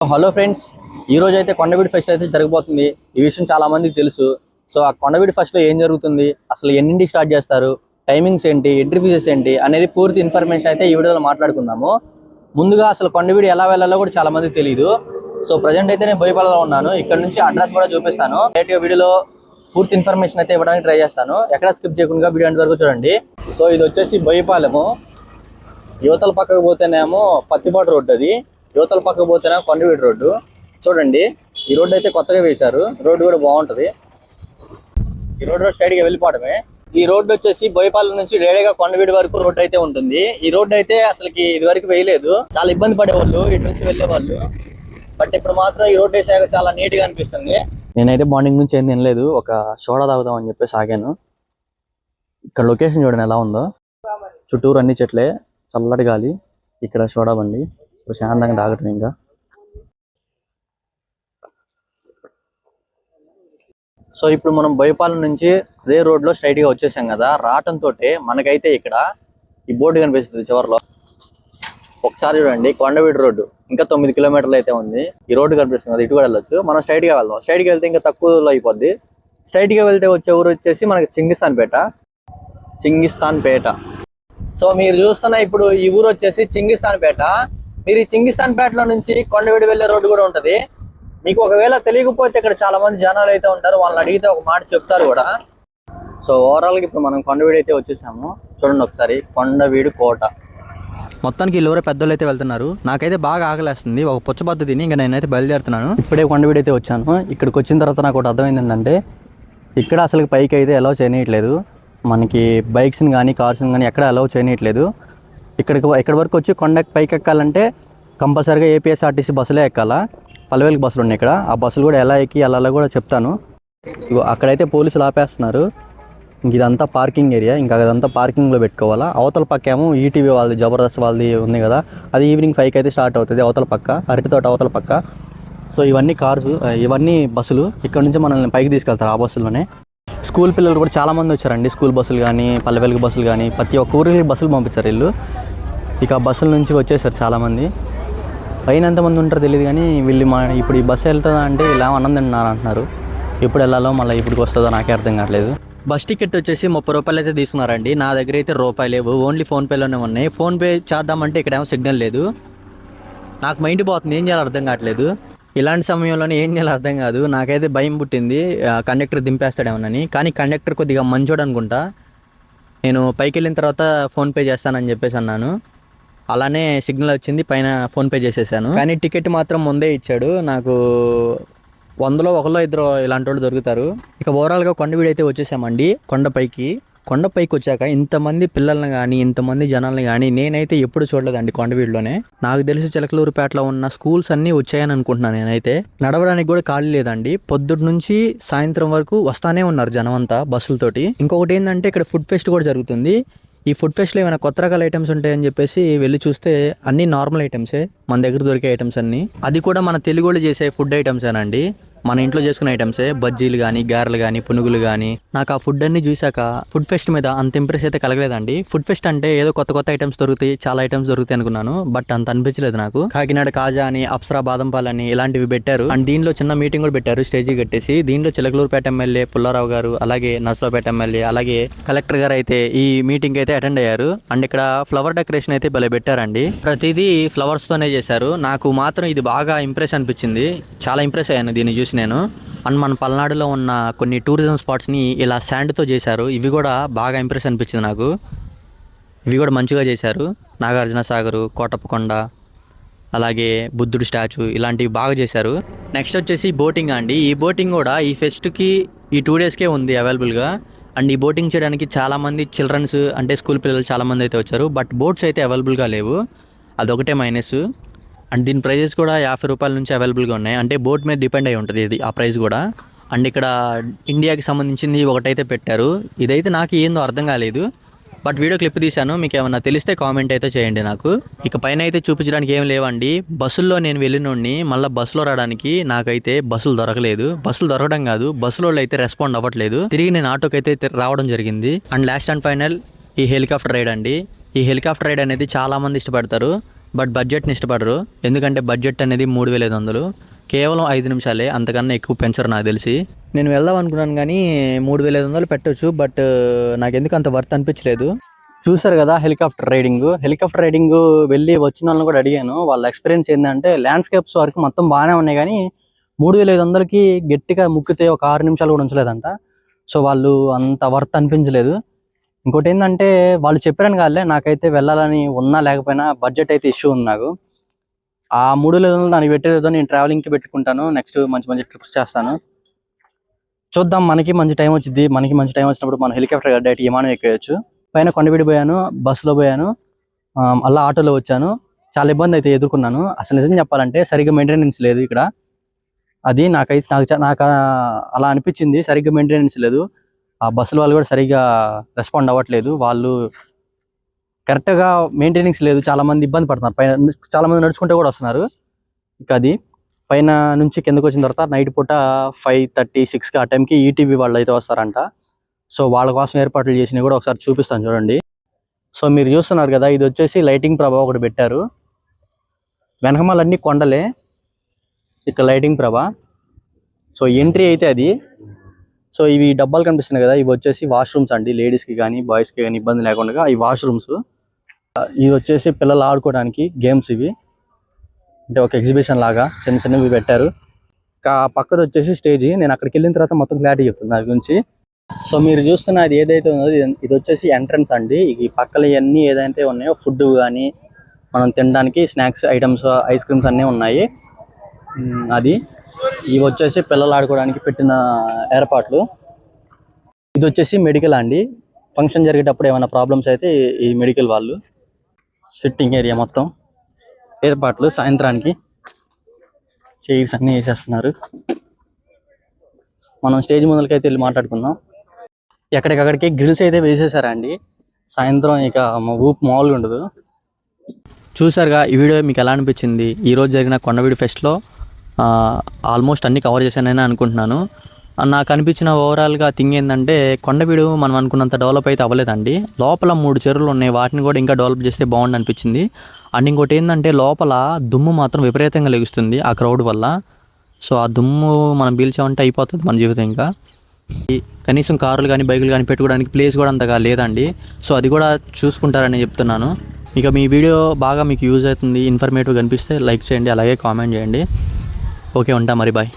Hello friends ఈ రోజు అయితే కొండవీడి ఫెస్ట్ అయితే జరగబోతుంది. ఈ విషయం చాలా మందికి తెలుసు. సో ఆ కొండవీడి ఫెస్ట్లో ఏం జరుగుతుంది? అసలు ఎన్నింటి స్టార్ట్ చేస్తారు? టైమింగ్స్ ఏంటి? ఎంట్రీ ఫీజెస్ ఏంటి? అనేది పూర్తి ఇన్ఫర్మేషన్ అయితే ఈ వీడియోలో మాట్లాడుకుందాము. ముందుగా అసలు కొండవీడి ఎలా వెళ్ళాలో కూడా చాలా మందికి తెలియదు సో ప్రజెంట్ అయితే నేను బోయపాలలో ఉన్నాను. ఇక్కడ నుంచి అడ్రస్ కూడా చూపిస్తాను. డైరెక్ట్గా వీడియోలో పూర్తి ఇన్ఫర్మేషన్ అయితే ఇవ్వడానికి ట్రై చేస్తాను. ఎక్కడ స్కిప్ చేయకుండా వీడియో అంత వరకు చూడండి. సో ఇది వచ్చేసి బోయపాలెము యువతల పక్కకు పోతేనేమో పత్తిపాటు రోడ్డు అది. యువతల పక్కకు పోతేనేమో కొండవీడి రోడ్డు. చూడండి ఈ రోడ్డు అయితే కొత్తగా వేశారు. రోడ్డు కూడా బాగుంటది. ఈ రోడ్డు స్ట్రైట్గా వెళ్ళిపోవడమే. ఈ రోడ్డు వచ్చేసి బోయపాలెం నుంచి రేడేగా కొండవీడి వరకు రోడ్డు అయితే ఉంటుంది. ఈ రోడ్డు అయితే అసలుకి ఇది వరకు వేయలేదు. చాలా ఇబ్బంది పడేవాళ్ళు ఇటు నుంచి వెళ్ళేవాళ్ళు. బట్ ఇప్పుడు మాత్రం ఈ రోడ్డు వేసాక చాలా నీట్గా అనిపిస్తుంది. నేనైతే మార్నింగ్ నుంచి ఏం తినలేదు. ఒక సోడా తాగుదాం అని చెప్పేసి ఆగాను. ఇక్కడ లొకేషన్ చూడండి ఎలా ఉందో. చుట్టూరు అన్ని చెట్లే చల్లటి గాలి. ఇక్కడ సోడా బండి. ప్రశాంతంగా తాగటం ఇంకా. సో ఇప్పుడు మనం బైపాలెం నుంచి అదే రోడ్లో స్ట్రైట్గా వచ్చేసాం కదా రావటంతో మనకైతే ఇక్కడ ఈ బోర్డు కనిపిస్తుంది చివరిలో. ఒకసారి చూడండి కొండవీడి రోడ్డు. ఇంకా తొమ్మిది కిలోమీటర్లు అయితే ఉంది. ఈ రోడ్డు కనిపిస్తుంది కదా ఇటు కూడా వెళ్ళొచ్చు. మనం స్ట్రైట్గా వెళ్దాం. స్ట్రైట్గా వెళ్తే ఇంకా తక్కువలో అయిపోద్ది. స్ట్రైట్గా వెళ్తే వచ్చే ఊరు వచ్చేసి మనకి చింగిస్తాన్ పేట. చింగిస్తాన్ పేట. సో మీరు చూస్తున్న ఇప్పుడు ఈ ఊరు వచ్చేసి చింగిస్తాన్ పేట. మీరు ఈ చింగిస్తాన్ పేటలో నుంచి కొండవీడి వెళ్ళే రోడ్డు కూడా ఉంటుంది. మీకు ఒకవేళ తెలియకపోతే ఇక్కడ చాలా మంది జనాలు అయితే ఉంటారు. వాళ్ళని అడిగితే ఒక మాట చెప్తారు కూడా. సో ఓవరాల్గా ఇప్పుడు మనం కొండవీడి అయితే వచ్చేసాము. చూడండి ఒకసారి కొండవీడు కోట. మొత్తానికి వీళ్ళు పెద్దోళ్ళు అయితే వెళ్తున్నారు. నాకైతే బాగా ఆకలేస్తుంది. ఒక పుచ్చబద్ద తిని ఇంకా నేనైతే బయలుదేరుతున్నాను. ఇప్పుడే కొండవీడి అయితే వచ్చాను. ఇక్కడికి వచ్చిన తర్వాత నాకు ఒకటి అర్థమైంది ఏంటంటే ఇక్కడ అసలు పైకి అయితే అలౌ చేయనీయట్లేదు. మనకి బైక్స్ని కానీ కార్స్ని కానీ ఎక్కడ అలౌ చేయనీయట్లేదు. ఇక్కడికి ఇక్కడ వరకు వచ్చి కొండకి పైకి ఎక్కాలంటే కంపల్సరీగా ఏపీఎస్ఆర్టీసీ బస్సులే ఎక్కాలా. పల్లెవేలికి బస్సులు ఉన్నాయి ఇక్కడ. ఆ బస్సులు కూడా ఎలా ఎక్కి వెళ్ళాలో కూడా చెప్తాను. ఇగో అక్కడైతే పోలీసులు ఆపేస్తున్నారు. ఇంక ఇదంతా పార్కింగ్ ఏరియా. ఇంకా అదంతా పార్కింగ్లో పెట్టుకోవాలా. అవతల పక్క ఏమో ఈటీవీ వాళ్ళది జబర్దస్త్ వాళ్ళది ఉంది కదా. అది ఈవినింగ్ ఫైవ్కి అయితే స్టార్ట్ అవుతుంది అవతల పక్క అరటితోట అవతల పక్క. సో ఇవన్నీ కార్స్ ఇవన్నీ బస్సులు ఇక్కడ నుంచి మనల్ని పైకి తీసుకెళ్తారు ఆ బస్సులోనే స్కూల్ పిల్లలు కూడా చాలా మంది వచ్చారండి. స్కూల్ బస్సులు కానీ పల్లె వెలుగు బస్సులు కానీ ప్రతి ఒక్క ఊరికి బస్సులు పంపించారు వీళ్ళు. ఇక బస్సుల నుంచి వచ్చేసారు చాలామంది. పైన ఎంతమంది ఉంటారో తెలియదు కానీ వీళ్ళు మా ఇప్పుడు ఈ బస్సు వెళ్తుందా అంటే ఇలా అన్నం అంటున్నారు. ఎప్పుడు వెళ్ళాలో మళ్ళీ ఇప్పటికి వస్తుందో నాకే అర్థం కావట్లేదు. బస్ టికెట్ వచ్చేసి ముప్పై రూపాయలు అయితే తీసుకున్నారండి. నా దగ్గర అయితే రూపాయలు లేవు. ఓన్లీ ఫోన్పేలోనే ఉన్నాయి. ఫోన్పే చేద్దామంటే ఇక్కడ ఏమో సిగ్నల్ లేదు. నాకు మైండ్ పోతుంది. ఏం చేయాలో అర్థం కావట్లేదు. ఇలాంటి సమయంలోనే ఏం చేయాలో అర్థం కాదు. నాకైతే భయం పుట్టింది. కండక్టర్ దింపేస్తాడేమోనని. కానీ కండక్టర్ కొద్దిగా మంచోడు అనుకుంటా. నేను పైకి వెళ్ళిన తర్వాత ఫోన్పే చేస్తానని చెప్పేసి అన్నాను. అలానే సిగ్నల్ వచ్చింది పైన ఫోన్పే చేసేసాను. కానీ టికెట్ మాత్రం ముందే ఇచ్చాడు. నాకు వందలో ఒకలో ఇద్దరు ఇలాంటి వాళ్ళు దొరుకుతారు. ఇక ఓవరాల్గా కొండవీడి అయితే వచ్చేసామండి కొండపైకి కొండపైకి వచ్చాక ఇంతమంది పిల్లల్ని కానీ ఇంతమంది జనాల్ని కానీ నేనైతే ఎప్పుడు చూడలేదండి కొండవీడులోనే నాకు తెలిసి చిలకలూరుపేటలో ఉన్న స్కూల్స్ అన్నీ వచ్చాయని అనుకుంటున్నాను నేనైతే. నడవడానికి కూడా ఖాళీ లేదండి. పొద్దుటి నుంచి సాయంత్రం వరకు వస్తానే ఉన్నారు జనం అంతా బస్సులతోటి. ఇంకొకటి ఏంటంటే ఇక్కడ ఫుడ్ ఫెస్ట్ కూడా జరుగుతుంది. ఈ ఫుడ్ ఫెస్ట్లో ఏమైనా కొత్త రకాల ఐటమ్స్ ఉంటాయని చెప్పేసి వెళ్ళి చూస్తే అన్ని నార్మల్ ఐటమ్సే మన దగ్గర దొరికే ఐటమ్స్ అన్ని. అది కూడా మన తెలుగు వాళ్ళు చేసే ఫుడ్ ఐటమ్సేనండి మన ఇంట్లో చేసుకునే ఐటమ్సే బజ్జీలు కానీ గారెలు కానీ పునుగులు కానీ నాకు ఆ ఫుడ్ అన్ని చూశాక ఫుడ్ ఫెస్ట్ మీద అంత ఇంప్రెస్ అయితే కలగలేదండి. ఫుడ్ ఫెస్ట్ అంటే ఏదో కొత్త కొత్త ఐటమ్స్ దొరుకుతాయి చాలా ఐటమ్స్ దొరుకుతాయి అనుకున్నాను బట్ అంత అనిపించలేదు నాకు. కాకినాడ కాజా అని అప్సరా బాదంపాలు అని ఇలాంటివి పెట్టారు. అండ్ దీనిలో చిన్న మీటింగ్ కూడా పెట్టారు స్టేజీ కట్టేసి. దీనిలో చిలకలూరుపేట ఎమ్మెల్యే పుల్లారావు గారు అలాగే నర్సరావుపేట ఎమ్మెల్యే అలాగే కలెక్టర్ గారు అయితే ఈ మీటింగ్ అయితే అటెండ్ అయ్యారు. అండ్ ఇక్కడ ఫ్లవర్ డెకరేషన్ అయితే భలే పెట్టారండి. ప్రతిదీ ఫ్లవర్స్ తోనే చేశారు. నాకు మాత్రం ఇది బాగా ఇంప్రెస్ అనిపించింది. చాలా ఇంప్రెస్ అయ్యాను దీన్ని చూసి. నేను అండ్ మన పల్నాడులో ఉన్న కొన్ని టూరిజం స్పాట్స్ని ఇలా శాండ్తో చేశారు. ఇవి కూడా బాగా ఇంప్రెస్ అనిపించింది నాకు. ఇవి కూడా మంచిగా చేశారు. నాగార్జున సాగరు కోటప్పకొండ అలాగే బుద్ధుడు స్టాచ్యూ ఇలాంటివి బాగా చేశారు. నెక్స్ట్ వచ్చేసి బోటింగ్ అండి. ఈ బోటింగ్ కూడా ఈ ఫెస్ట్కి ఈ టూ డేస్కే ఉంది అవైలబుల్గా అండ్ ఈ బోటింగ్ చేయడానికి చాలామంది చిల్డ్రన్స్ అంటే స్కూల్ పిల్లలు చాలామంది అయితే వచ్చారు. బట్ బోట్స్ అయితే అవైలబుల్గా లేవు. అదొకటే మైనస్ అండ్ దీని ప్రైజెస్ కూడా యాభై రూపాయల నుంచి అవైలబుల్గా ఉన్నాయి. అంటే బోట్ మీద డిపెండ్ అయి ఉంటుంది ఇది ఆ ప్రైస్ కూడా. అండ్ ఇక్కడ ఇండియాకి సంబంధించింది ఒకటైతే పెట్టారు. ఇదైతే నాకు ఏందో అర్థం కాలేదు. బట్ వీడియో క్లిప్ తీశాను మీకు ఏమన్నా తెలిస్తే కామెంట్ అయితే చేయండి నాకు. ఇక పైన అయితే చూపించడానికి ఏం లేవండి. బస్సుల్లో నేను వెళ్ళినోడిని మళ్ళీ బస్సులో రావడానికి నాకైతే బస్సులు దొరకలేదు. బస్సులు దొరకడం కాదు బస్సులో అయితే రెస్పాండ్ అవ్వట్లేదు. తిరిగి నేను ఆటోకి అయితే రావడం జరిగింది. అండ్ లాస్ట్ అండ్ ఫైనల్ ఈ హెలికాప్టర్ రైడ్ అండి. ఈ హెలికాప్టర్ రైడ్ అనేది చాలామంది ఇష్టపడతారు. బట్ బడ్జెట్ని ఇష్టపడరు. ఎందుకంటే బడ్జెట్ అనేది మూడు వేల ఐదు వందలు. కేవలం ఐదు నిమిషాలే అంతకన్నా ఎక్కువ పెంచరు నాకు తెలిసి. నేను వెళ్దాం అనుకున్నాను కానీ మూడు వేల ఐదు వందలు పెట్టొచ్చు బట్ నాకు ఎందుకు అంత వర్త్ అనిపించలేదు. చూసారు కదా హెలికాప్టర్ రైడింగ్. హెలికాప్టర్ రైడింగ్ వెళ్ళి వచ్చిన వాళ్ళని కూడా అడిగాను. వాళ్ళ ఎక్స్పీరియన్స్ ఏంటంటే ల్యాండ్స్కేప్స్ వరకు మొత్తం బాగానే ఉన్నాయి కానీ మూడు వేల ఐదు వందలకి గట్టిగా ముక్కితే ఒక ఆరు నిమిషాలు కూడా ఉంచలేదంట. సో వాళ్ళు అంత వర్త్ అనిపించలేదు. ఇంకోటి ఏంటంటే వాళ్ళు చెప్పారని కాదులే నాకైతే వెళ్ళాలని ఉన్నా లేకపోయినా బడ్జెట్ అయితే ఇష్యూ ఉంది నాకు. ఆ మూడు లెవెల్ దానికి పెట్టేదో నేను ట్రావెలింగ్కి పెట్టుకుంటాను నెక్స్ట్ మంచి మంచి ట్రిప్స్ చేస్తాను. చూద్దాం మనకి మంచి టైం వచ్చింది మనకి మంచి టైం వచ్చినప్పుడు మనం హెలికాప్టర్ డైరెక్ట్ విమానం ఎక్కేయచ్చు. పైన కొండవీడి పోయాను బస్సులో పోయాను అలా ఆటోలో వచ్చాను. చాలా ఇబ్బంది అయితే ఎదుర్కొన్నాను. అసలు నిజం చెప్పాలంటే సరిగ్గా మెయింటెనెన్స్ లేదు ఇక్కడ. అది నాకైతే నాకు నాకు అలా అనిపించింది సరిగ్గా మెయింటెనెన్స్ లేదు. ఆ బస్సుల వాళ్ళు కూడా సరిగ్గా రెస్పాండ్ అవ్వట్లేదు. వాళ్ళు కరెక్ట్గా మెయింటెనెన్స్ లేదు. చాలా మంది ఇబ్బంది పడుతున్నారు. పైన చాలా మంది కూడా వస్తున్నారు. ఇక అది. పైన నుంచి కిందకు వచ్చిన తర్వాత నైట్ పూట ఫైవ్ థర్టీ సిక్స్కి ఆ టైంకి ఈటీవీ వాళ్ళు అయితే వస్తారంట. సో వాళ్ళ కోసం ఏర్పాట్లు చేసినవి కూడా ఒకసారి చూపిస్తాను చూడండి. సో మీరు చూస్తున్నారు కదా ఇది వచ్చేసి లైటింగ్ ప్రభా ఒకటి పెట్టారు. వెనకమాలన్నీ కొండలే. ఇక్కడ లైటింగ్ ప్రభా. సో ఎంట్రీ అయితే అది. సో ఇవి డబ్బాలు కనిపిస్తున్నాయి కదా ఇవి వచ్చేసి వాష్రూమ్స్ అండి. లేడీస్కి కానీ బాయ్స్కి కానీ ఇబ్బంది లేకుండా ఈ వాష్రూమ్స్ ఇవి వచ్చేసి పిల్లలు ఆడుకోవడానికి గేమ్స్ ఇవి. అంటే ఒక ఎగ్జిబిషన్ లాగా చిన్న చిన్నవి పెట్టారు. ఇంకా పక్కది వచ్చేసి స్టేజ్ నేను అక్కడికి వెళ్ళిన తర్వాత మొత్తం క్లారిటీ చెప్తాను దాని గురించి. సో మీరు చూస్తున్న అది ఏదైతే ఉందో ఇది- వచ్చేసి ఎంట్రన్స్ అండి. ఈ పక్కన ఇవన్నీ ఏదైతే ఉన్నాయో ఫుడ్ కానీ మనం తినడానికి స్నాక్స్ ఐటమ్స్ ఐస్ క్రీమ్స్ అన్నీ ఉన్నాయి. అది. ఇవి వచ్చేసి పిల్లలు ఆడుకోవడానికి పెట్టిన ఏర్పాట్లు. ఇది వచ్చేసి మెడికల్ అండి. ఫంక్షన్ జరిగేటప్పుడు ఏమైనా ప్రాబ్లమ్స్ అయితే ఈ- మెడికల్ వాళ్ళు సిట్టింగ్ ఏరియా మొత్తం ఏర్పాట్లు సాయంత్రానికి చైర్స్ అన్నీ వేసేస్తున్నారు. మనం స్టేజ్ ముందలకైతే వెళ్ళి మాట్లాడుకుందాం. ఎక్కడికక్కడికి గ్రిల్స్ అయితే వేసేసారండి. సాయంత్రం ఇక ఊపు మామూలుగా ఉండదు. చూసారుగా ఈ వీడియో మీకు ఎలా అనిపించింది? ఈ రోజు జరిగిన కొండవీడి ఫెస్ట్లో ఆల్మోస్ట్ అన్ని కవర్ చేశానని అనుకుంటున్నాను. నాకు అనిపించిన ఓవరాల్గా థింగ్ ఏంటంటే కొండవీడు మనం అనుకున్నంత డెవలప్ అయితే అవ్వలేదండి. లోపల మూడు చెరువులు ఉన్నాయి వాటిని కూడా ఇంకా డెవలప్ చేస్తే బాగుండు అనిపించింది. అండ్ ఇంకోటి ఏంటంటే లోపల దుమ్ము మాత్రం విపరీతంగా లెగుస్తుంది ఆ క్రౌడ్ వల్ల. సో ఆ దుమ్ము మనం పీల్చామంటే అయిపోతుంది మన జీవితం ఇంకా. కనీసం కార్లు కానీ బైకులు కానీ పెట్టుకోవడానికి ప్లేస్ కూడా అంతగా లేదండి. సో అది కూడా చూసుకుంటారని చెప్తున్నాను. ఇక మీ వీడియో బాగా మీకు యూజ్ అవుతుంది ఇన్ఫర్మేటివ్ కనిపిస్తే లైక్ చేయండి అలాగే కామెంట్ చేయండి. ఓకే ఉంటా మరి బాయ్.